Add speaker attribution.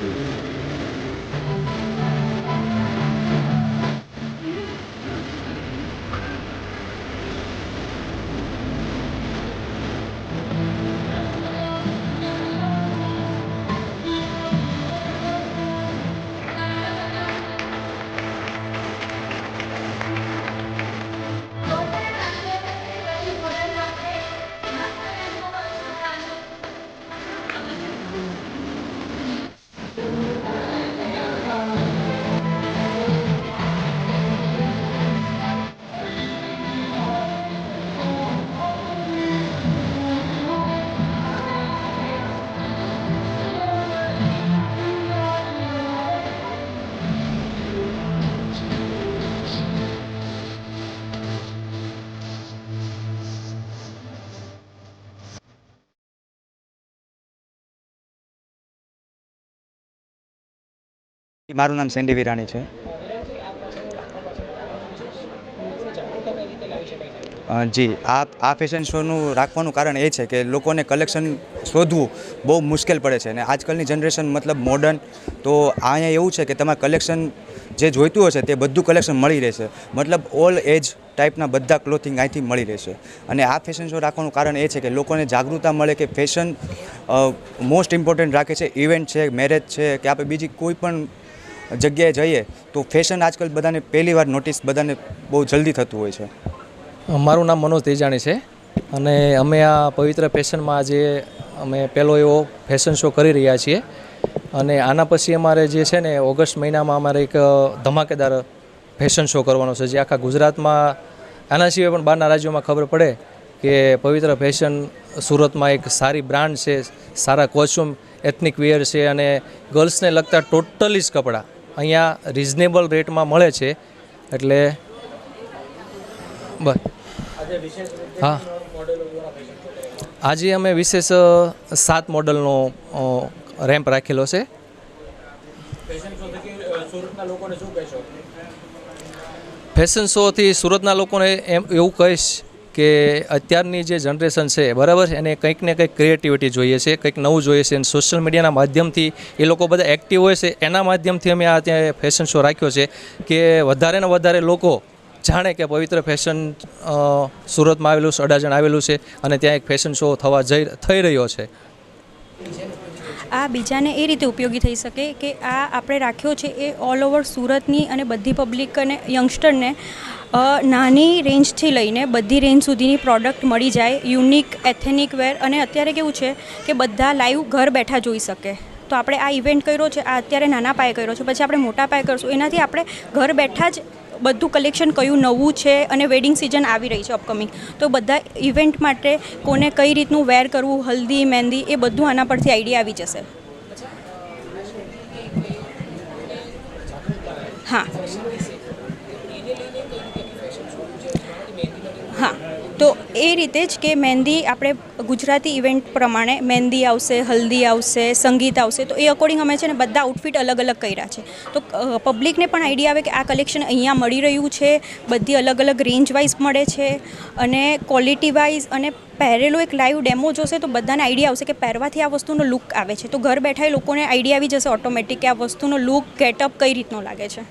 Speaker 1: mm. મારું નામ Sandy Virani છે. જી, આ આ ફેશન શોનું રાખવાનું કારણ એ છે કે લોકોને કલેક્શન શોધવું બહુ મુશ્કેલ પડે છે અને આજકાલની જનરેશન મતલબ મોડર્ન તો અહીંયા એવું છે કે તમારે કલેક્શન જે જોઈતું હશે તે બધું કલેક્શન મળી રહેશે. મતલબ ઓલ એજ ટાઈપના બધા ક્લોથિંગ અહીંથી મળી રહેશે. અને આ ફેશન શો રાખવાનું કારણ એ છે કે લોકોને જાગૃતતા મળે કે ફેશન મોસ્ટ ઇમ્પોર્ટન્ટ રાખે છે ઇવેન્ટ છે મેરેજ છે, કે આપણે બીજી કોઈ પણ જગ્યાએ જઈએ તો ફેશન આજકાલ બધાને પહેલી વાર નોટિસ બધાને બહુ જલ્દી થતું હોય છે.
Speaker 2: મારું નામ મનોજ તેજાણી છે અને અમે આ પવિત્ર ફેશનમાં આજે અમે પહેલો એવો ફેશન શો કરી રહ્યા છીએ. અને આના પછી અમારે જે છે ને, ઓગસ્ટ મહિનામાં અમારે એક ધમાકેદાર ફેશન શો કરવાનો છે, જે આખા ગુજરાતમાં, આના સિવાય પણ બહારના રાજ્યોમાં ખબર પડે કે પવિત્ર ફેશન સુરતમાં એક સારી બ્રાન્ડ છે, સારા કોસ્ચ્યુમ એથનિક વેર છે અને ગર્લ્સને લગતા ટોટલી જ કપડાં. અહીંયા રિઝનેબલ રેટમાં મળે છે. એટલે બસ. હા. આજે અમે વિશેષ સાત મોડલનો રેમ્પ રાખેલો છે. ફેશન શોથી સુરતના લોકોને એમ એવું કહીશ કે અત્યારની જે જનરેશન છે, બરાબર? એને કંઈક ને કંઈક ક્રિએટિવિટી જોઈએ છે, કંઈક નવું જોઈએ છે. અને સોશિયલ મીડિયાના માધ્યમથી એ લોકો બધા એક્ટિવ હોય છે. એના માધ્યમથી અમે આ ત્યાં ફેશન શો રાખ્યો છે કે વધારે ને વધારે લોકો જાણે કે પવિત્ર ફેશન સુરતમાં આવેલું છે, અડાજણ આવેલું છે અને ત્યાં એક ફેશન શો થવા જઈ, થઈ રહ્યો છે.
Speaker 3: આ બીજાને એ રીતે ઉપયોગી થઈ શકે કે આ આપણે રાખ્યો છે એ ઓલ ઓવર સુરતની અને બધી પબ્લિક અને યંગસ્ટરને નાની રેન્જથી લઈને બધી રેન્જ સુધીની પ્રોડક્ટ મળી જાય યુનિક એથેનિક વેર અને અત્યારે કેવું છે કે બધા લાઈવ ઘર બેઠા જોઈ શકે. તો આપણે આ ઇવેન્ટ કર્યો છે, આ અત્યારે નાના પાયે કર્યો છે, પછી આપણે મોટા પાયે કરશું, એનાથી આપણે ઘર બેઠા જ બધું કલેક્શન કયું નવું છે અને વેડિંગ સિઝન આવી રહી છે અપકમિંગ. તો બધા ઇવેન્ટ માટે કોને કઈ રીતનું વેર કરવું, હલ્દી, મહેંદી, એ બધું આના પરથી આઈડિયા આવી જશે. હા. હા. તો એ રીતે જ કે મહેંદી આપણે ગુજરાતી ઇવેન્ટ પ્રમાણે મહેંદી આવશે, હલ્દી આવશે, સંગીત આવશે, તો એ અકોર્ડિંગ અમે છે ને બધા આઉટફિટ અલગ અલગ કર્યા છે. તો પબ્લિકને પણ આઈડિયા આવે કે આ કલેક્શન અહીંયા મળી રહ્યું છે, બધી અલગ અલગ રેન્જ વાઇઝ મળે છે, અને ક્વોલિટી વાઇઝ અને પહેરેલો એક લાઈવ ડેમો જોશે તો બધાને આઈડિયા આવશે કે પહેરવાથી આ વસ્તુનો લુક આવે છે. તો ઘર બેઠા લોકોને આઈડિયા આવી જશે ઓટોમેટિક કે આ વસ્તુનો લુક ગેટઅપ કઈ રીતનો લાગે છે.